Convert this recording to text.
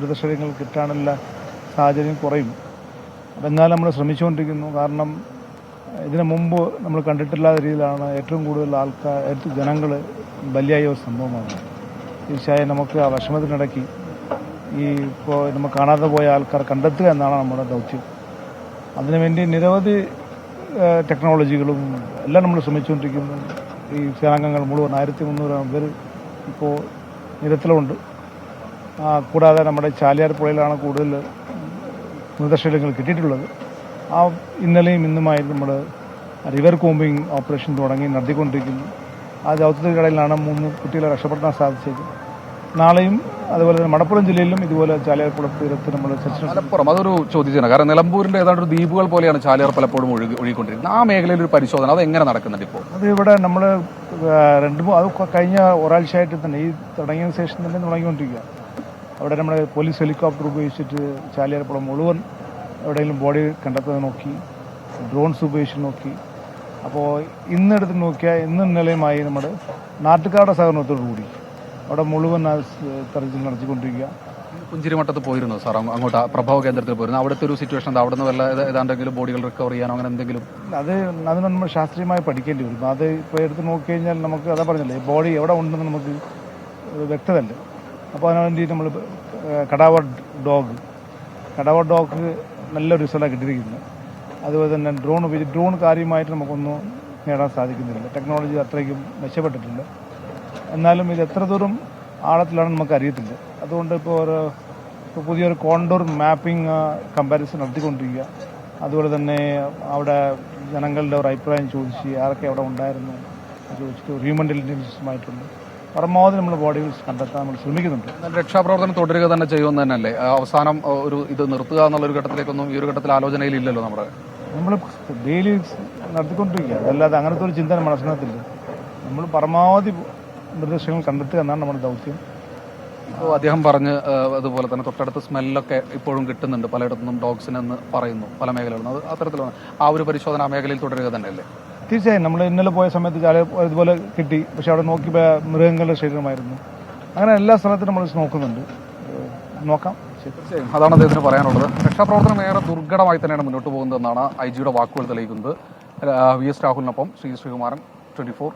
മൃതശരീരങ്ങൾ കിട്ടാനുള്ള സാഹചര്യം കുറയും. അപ്പം എന്നാലും നമ്മൾ ശ്രമിച്ചുകൊണ്ടിരിക്കുന്നു. കാരണം ഇതിനു മുമ്പ് നമ്മൾ കണ്ടിട്ടില്ലാത്ത രീതിയിലാണ് ഏറ്റവും കൂടുതൽ ആൾക്കാർ ഏറ്റവും ജനങ്ങൾ ബലിയായ ഒരു സംഭവമാണ്. തീർച്ചയായും നമുക്ക് ആ വിഷമത്തിനിടയ്ക്ക് ഈ ഇപ്പോൾ നമ്മൾ കാണാതെ പോയ ആൾക്കാർ കണ്ടെത്തുക എന്നാണ് നമ്മുടെ ദൗത്യം. അതിനുവേണ്ടി നിരവധി ടെക്നോളജികളും എല്ലാം നമ്മൾ ശ്രമിച്ചുകൊണ്ടിരിക്കുന്നു. ഈ സേനാംഗങ്ങൾ മുഴുവൻ ആയിരത്തി മുന്നൂറ് പേർ ഇപ്പോൾ നിരത്തിലുണ്ട്. കൂടാതെ നമ്മുടെ ചാലിയാർ പുഴയിലാണ് കൂടുതൽ മൃതശരീരങ്ങൾ കിട്ടിയിട്ടുള്ളത്. ആ ഇന്നലെയും ഇന്നുമായി നമ്മൾ റിവർ കോമ്പിങ് ഓപ്പറേഷൻ തുടങ്ങി നടത്തിക്കൊണ്ടിരിക്കുന്നു. ആ ദൗത്യത്തിനിടയിലാണ് മൂന്ന് കുട്ടികളെ രക്ഷപ്പെടുത്താൻ സാധിച്ചത്. നാളെയും അതുപോലെ തന്നെ മലപ്പുറം ജില്ലയിലും ഇതുപോലെ ചാലിയാർപ്പുഴ തീരത്ത് നമ്മൾ മലപ്പുറം അതൊരു ചോദ്യചിഹ്നം കാരണം നിലമ്പൂരിന്റെ ഏതാണ്ട് ഒരു ദ്വീപുകൾ പോലെയാണ് ചാലിയാർ പലപ്പോഴും ഒഴുകി ഒഴുകിക്കൊണ്ടിരിക്കുന്നത്. ആ മേഖലയിൽ ഒരു പരിശോധന അത് എങ്ങനെ നടക്കുന്നുണ്ട് ഇപ്പോൾ? അത് ഇവിടെ നമ്മൾ രണ്ട് മൂന്ന് അത് കഴിഞ്ഞ ഒരാഴ്ചയായിട്ട് തന്നെ ഈ തുടങ്ങിയ ശേഷം തന്നെ തുടങ്ങിക്കൊണ്ടിരിക്കുക. അവിടെ നമ്മൾ പോലീസ് ഹെലികോപ്റ്റർ ഉപയോഗിച്ചിട്ട് ചാലിയാർപ്പുഴ മുഴുവൻ എവിടെയെങ്കിലും ബോഡി കണ്ടെത്താൻ നോക്കി ഡ്രോൺസ് ഉപയോഗിച്ച് നോക്കി. അപ്പോൾ ഇന്നെടുത്ത് നോക്കിയാൽ ഇന്നും ഇന്നലെയുമായി നമ്മുടെ നാട്ടുകാരുടെ സഹകരണത്തോടു കൂടി അവിടെ മുഴുവൻ തെരച്ചിൽ നടത്തിക്കൊണ്ടിരിക്കുക. പുഞ്ചിരിമട്ടത്ത് പോയിരുന്നു സാർ അങ്ങോട്ട് പ്രഭാവ കേന്ദ്രത്തിൽ പോയിരുന്നു. അവിടുത്തെ ഒരു സിറ്റുവേഷൻ അവിടെ നിന്ന് വല്ല ഏത- ഏതാണ്ടെങ്കിലും ബോഡികൾ റിക്കവർ ചെയ്യാനോ അങ്ങനെ എന്തെങ്കിലും? അത് അത് നമ്മൾ ശാസ്ത്രീയമായി പഠിക്കേണ്ടി വരും. അത് ഇപ്പോൾ എടുത്ത് നോക്കി കഴിഞ്ഞാൽ നമുക്ക് അതാ പറഞ്ഞില്ലേ ബോഡി എവിടെ ഉണ്ടെന്ന് നമുക്ക് വ്യക്തതല്ല അപ്പോൾ അതിനു നമ്മൾ കടാവർ ഡോഗ് കടാവർ ഡോഗ് നല്ല റിസൾട്ടാണ് കിട്ടിയിരിക്കുന്നത് അതുപോലെ തന്നെ ഡ്രോൺ ഉപയോഗിച്ച് ഡ്രോൺ കാര്യമായിട്ട് നമുക്കൊന്നും നേടാൻ സാധിക്കുന്നില്ല. ടെക്നോളജി അത്രയ്ക്കും മെച്ചപ്പെട്ടിട്ടില്ല. എന്നാലും ഇത് എത്ര ദൂരം ആഴത്തിലാണെന്ന് നമുക്ക് അറിയത്തില്ല അതുകൊണ്ട് ഇപ്പോൾ ഒരു ഇപ്പോൾ പുതിയൊരു കോണ്ടൂർ മാപ്പിംഗ് കമ്പാരിസൺ നടത്തിക്കൊണ്ടിരിക്കുക. അതുപോലെ തന്നെ അവിടെ ജനങ്ങളുടെ ഒരു അഭിപ്രായം ചോദിച്ച് ആരൊക്കെ അവിടെ ഉണ്ടായിരുന്നു ചോദിച്ചിട്ട് ഹ്യൂമൻ ഇന്റലിജൻസുമായിട്ടുണ്ട് പരമാവധി നമ്മൾ ബോഡികൾ കണ്ടെത്താൻ നമ്മൾ ശ്രമിക്കുന്നുണ്ട്. എന്നാൽ രക്ഷാപ്രവർത്തനം തുടരുക തന്നെ ചെയ്യുമെന്ന് തന്നെയല്ലേ? അവസാനം ഒരു ഇത് നിർത്തുക എന്നുള്ള ഒരു ഘട്ടത്തിലേക്കൊന്നും ഈ ഒരു ഘട്ടത്തിൽ ആലോചനയിൽ ഇല്ലല്ലോ നമ്മുടെ. നമ്മൾ ഡെയിലി നടത്തിക്കൊണ്ടിരിക്കുക. അതല്ലാതെ അങ്ങനത്തെ ഒരു ചിന്തന മനസ്സിനകത്തില്ല. നമ്മൾ പരമാവധി നിർദ്ദേശങ്ങൾ കണ്ടെത്തുക എന്നാണ് നമ്മുടെ ദൗത്യം. ഇപ്പോൾ അദ്ദേഹം പറഞ്ഞ് അതുപോലെ തന്നെ തൊട്ടടുത്ത് സ്മെല്ലൊക്കെ ഇപ്പോഴും കിട്ടുന്നുണ്ട്. പലയിടത്തുനിന്നും ഡോഗ്സിനെന്ന് പറയുന്നു പല മേഖലകളിലും അത് അത്തരത്തിലാണ് ആ ഒരു പരിശോധന ആ മേഖലയിൽ തുടരുക തന്നെയല്ലേ? തീർച്ചയായും നമ്മൾ ഇന്നലെ പോയ സമയത്ത് ചാല ഇതുപോലെ കിട്ടി. പക്ഷെ അവിടെ നോക്കി മൃഗങ്ങളുടെ ശരീരമായിരുന്നു. അങ്ങനെ എല്ലാ സ്ഥലത്തും നമ്മൾ നോക്കുന്നുണ്ട്. നോക്കാം. തീർച്ചയായും. അതാണ് അദ്ദേഹത്തിന് പറയാനുള്ളത്. രക്ഷാപ്രവർത്തനം ഏറെ ദുർഘടമായി തന്നെയാണ് മുന്നോട്ട് പോകുന്നതെന്നാണ് ഐ ജിയുടെ വാക്കുകൾ തെളിയിക്കുന്നത്. വി എസ് രാഹുലിനൊപ്പം ശ്രീ ശ്രീകുമാരൻ ട്വന്റി ഫോർ